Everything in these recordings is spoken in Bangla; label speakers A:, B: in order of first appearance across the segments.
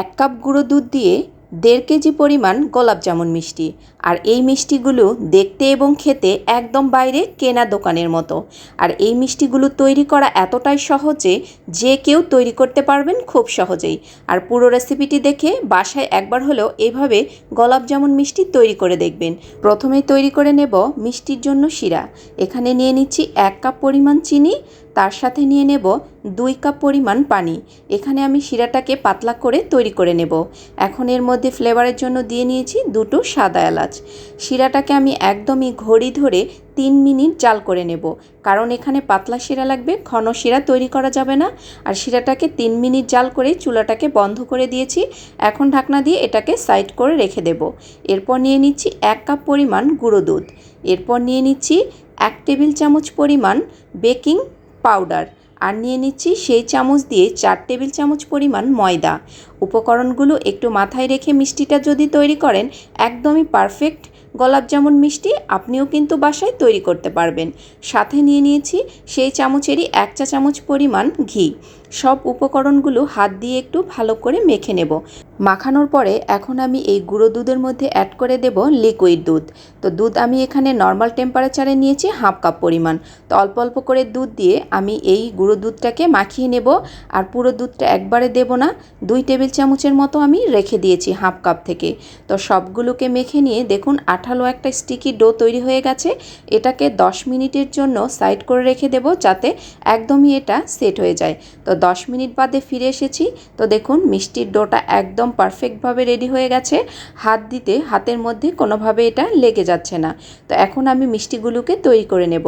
A: এক কাপ গুঁড়ো দুধ দিয়ে দেড় কেজি পরিমাণ গোলাপ জামুন মিষ্টি। আর এই মিষ্টিগুলো দেখতে এবং খেতে একদম বাইরে কেনা দোকানের মতো। আর এই মিষ্টিগুলো তৈরি করা এতটাই সহজে যে কেউ তৈরি করতে পারবেন খুব সহজেই। আর পুরো রেসিপিটি দেখে বাসায় একবার হলেও এভাবে গোলাপ জামুন মিষ্টি তৈরি করে দেখবেন। প্রথমেই তৈরি করে নেব মিষ্টির জন্য শিরা। এখানে নিয়ে নিচ্ছি এক কাপ পরিমাণ চিনি তার সাথে নিয়ে নেব দুই কাপ পরিমাণ পানি। এখানে আমি শিরাটাকে পাতলা করে তৈরি করে নেব। এখন এর মধ্যে ফ্লেভারের জন্য দিয়ে নিয়েছি দুটো সাদা এলাচ। শিরাটাকে আমি একদমই ঘড়ি ধরে তিন মিনিট জাল করে নেব, কারণ এখানে পাতলা শিরা লাগবে, ঘন শিরা তৈরি করা যাবে না। আর শিরাটাকে তিন মিনিট জাল করে চুলাটাকে বন্ধ করে দিয়েছি। এখন ঢাকনা দিয়ে এটাকে সাইড করে রেখে দেব। এরপর নিয়ে নিচ্ছি এক কাপ পরিমাণ গুঁড়ো দুধ। এরপর নিয়ে নিচ্ছি এক টেবিল চামচ পরিমাণ বেকিং পাউডার আর নিয়ে নিচ্ছি সেই চামচ দিয়ে চার টেবিল চামচ পরিমাণ ময়দা। উপকরণগুলো একটু মাথায় রেখে মিষ্টিটা যদি তৈরি করেন, একদমই পারফেক্ট গোলাপ জামুন মিষ্টি আপনিও কিন্তু বাসায় তৈরি করতে পারবেন। সাথে নিয়ে নিয়েছি সেই চামচেরই এক চা চামচ পরিমাণ ঘি। সব উপকরণগুলো হাত দিয়ে একটু ভালো করে মেখে নেব। মাখানোর পরে এখন আমি এই গুঁড়ো দুধের মধ্যে অ্যাড করে দেব লিকুইড দুধ। তো দুধ আমি এখানে নর্মাল টেম্পারেচারে নিয়েছি হাফ কাপ পরিমাণ। তো অল্প অল্প করে দুধ দিয়ে আমি এই গুঁড়ো দুধটাকে মাখিয়ে নেব। আর পুরো দুধটা একবারে দেব না। দুই টেবিল চামচের মতো আমি রেখে দিয়েছি হাফ কাপ থেকে। তো সবগুলোকে মেখে নিয়ে দেখুন, আঠালো একটা স্টিকি ডো তৈরি হয়ে গেছে। এটাকে 10 মিনিটের জন্য সাইড করে রেখে দেব যাতে একদমই এটা সেট হয়ে যায়। তো 10 মিনিট বাদে ফিরে এসেছি। তো দেখুন, মিষ্টির ডোটা একদম পারফেক্টভাবে রেডি হয়ে গেছে। হাত দিতে, হাতের মধ্যে কোনোভাবে এটা লেগে যাচ্ছে না। তো এখন আমি মিষ্টিগুলোকে তৈরি করে নেব।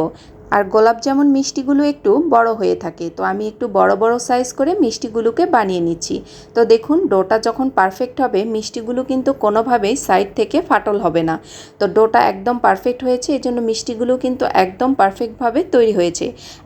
A: আর গোলাপ জামুন মিষ্টিগুলো একটু বড় হয়ে থাকে, তো আমি একটু বড় বড় সাইজ করে মিষ্টিগুলোকে বানিয়ে নিচ্ছি। তো দেখুন, ডোটা যখন পারফেক্ট হবে, মিষ্টিগুলো কিন্তু কোনোভাবেই সাইড থেকে ফাটল হবে না। তো ডোটা একদম পারফেক্ট হয়েছে, এই জন্য মিষ্টিগুলো কিন্তু একদম পারফেক্টভাবে তৈরি হয়েছে।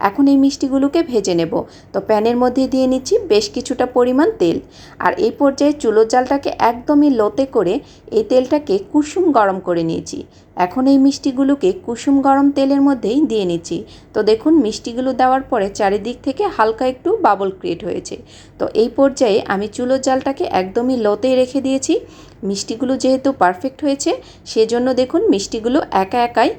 A: এখন এই মিষ্টিগুলোকে ভেজে নেব। তো প্যানের মধ্যে দিয়ে নিচ্ছি বেশ কিছুটা পরিমাণ তেল। আর এই পর্যায়ে চুলোর জালটাকে একদমই লোতে করে এই তেলটাকে কুসুম গরম করে নিয়েছি। এখন এই মিষ্টিগুলোকে কুসুম গরম তেলের মধ্যেই দিয়ে নিচ্ছি। তো দেখুন, মিষ্টিগুলো দেওয়ার পরে চারিদিক থেকে হালকা একটু বাবল ক্রিয়েট হয়েছে। তো এই পর্যায়ে আমি চুলোর জালটাকে একদমই লোতেই রেখে দিয়েছি। মিষ্টিগুলো যেহেতু পারফেক্ট হয়েছে, সেজন্য দেখুন, মিষ্টিগুলো একা একাই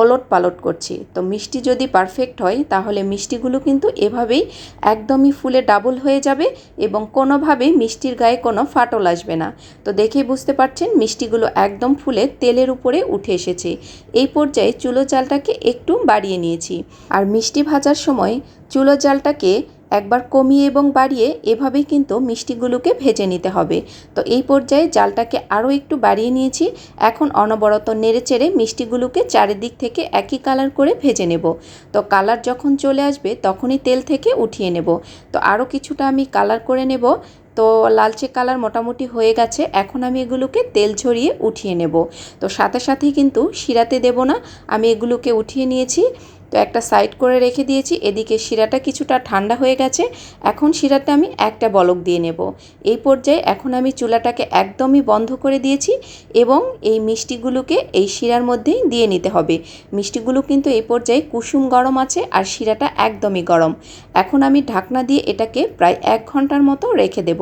A: ওলট পালট করছি। তো মিষ্টি যদি পারফেক্ট হয়, তাহলে মিষ্টিগুলো কিন্তু এভাবেই একদমই ফুলে ডাবল হয়ে যাবে এবং কোনোভাবেই মিষ্টির গায়ে কোনো ফাটল আসবে না। তো দেখেই বুঝতে পারছেন, মিষ্টিগুলো একদম ফুলে তেলের উপরে উঠে এসেছে। এই পর্যায়ে চুলো চালটাকে একটু বাড়িয়ে নিয়েছি। আর মিষ্টি ভাজার সময় চুলো জালটাকে একবার কমিয়ে এবং বাড়িয়ে এভাবেই কিন্তু মিষ্টিগুলোকে ভেজে নিতে হবে। তো এই পর্যায়ে জালটাকে আরও একটু বাড়িয়ে নিয়েছি। এখন অনবরত নেড়ে চেড়ে মিষ্টিগুলোকে চারিদিক থেকে একই কালার করে ভেজে নেব। তো কালার যখন চলে আসবে তখনই তেল থেকে উঠিয়ে নেব। তো আরও কিছুটা আমি কালার করে নেব। তো লালচে কালার মোটামুটি হয়ে গেছে। এখন আমি এগুলোকে তেল ছড়িয়ে উঠিয়ে নেব। তো সাথে সাথেই কিন্তু শিরাতে দেব না। আমি এগুলোকে উঠিয়ে নিয়েছি। তো একটা সাইড করে রেখে দিয়েছি। এদিকে শিরাটা কিছুটা ঠান্ডা হয়ে গেছে। এখন শিরাটা আমি একটা বলক দিয়ে নেব। এই পর্যায়ে এখন আমি চুলাটাকে একদমই বন্ধ করে দিয়েছি এবং এই মিষ্টিগুলোকে এই শিরার মধ্যেই দিয়ে নিতে হবে। মিষ্টিগুলো কিন্তু এই পর্যায়ে কুসুম গরম আছে আর শিরাটা একদমই গরম। এখন আমি ঢাকনা দিয়ে এটাকে প্রায় এক ঘণ্টার মতো রেখে দেব।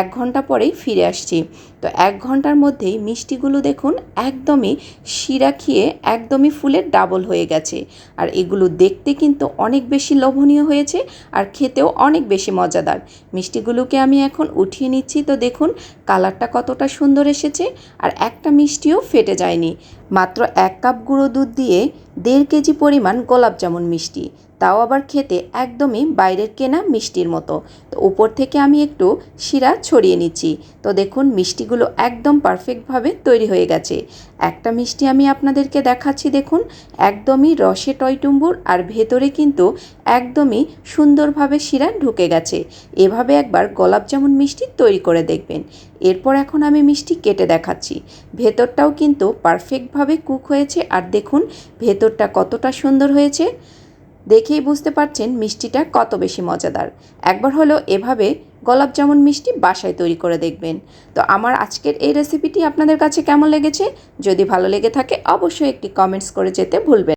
A: এক ঘণ্টা পরেই ফিরে আসছি। তো এক ঘণ্টার মধ্যেই মিষ্টিগুলো দেখুন একদমই শিরা খেয়ে একদমই ফুলের ডাবল হয়ে গেছে। আর এগুলো দেখতে কিন্তু অনেক বেশি লোভনীয় হয়েছে আর খেতেও অনেক বেশি মজাদার। মিষ্টিগুলোকে আমি এখন উঠিয়ে নিচ্ছি। তো দেখুন কালারটা কতটা সুন্দর এসেছে আর একটা মিষ্টিও ফেটে যায়নি। মাত্র এক কাপ গুঁড়ো দুধ দিয়ে দেড় কেজি পরিমাণ গোলাপ জামুন মিষ্টি। তাও আবার খেতে একদমই বাইরের কেনা মিষ্টির মতো। তো উপর থেকে আমি একটু শিরা ছড়িয়ে নিচ্ছি। তো দেখুন, মিষ্টিগুলো একদম পারফেক্টভাবে তৈরি হয়ে গেছে। একটা মিষ্টি আমি আপনাদেরকে দেখাচ্ছি, দেখুন, একদমই রসে টয়টুম্বুর আর ভেতরে কিন্তু একদমই সুন্দরভাবে শিরা ঢুকে গেছে। এভাবে একবার গোলাপ জামুন মিষ্টি তৈরি করে দেখবেন। এরপর এখন আমি মিষ্টি কেটে দেখাচ্ছি। ভেতরটাও কিন্তু পারফেক্টভাবে কুক হয়েছে আর দেখুন, ভেতরটা কতটা সুন্দর হয়েছে। দেখেই বুঝতে পারছেন মিষ্টিটা কত বেশি মজাদার। একবার হলো এভাবে গোলাপ জামুন মিষ্টি বাসায় তৈরি করে দেখবেন। তো আমার আজকের এই রেসিপিটি আপনাদের কাছে কেমন লেগেছে? যদি ভালো লেগে থাকে, অবশ্যই একটি কমেন্টস করে যেতে ভুলবেন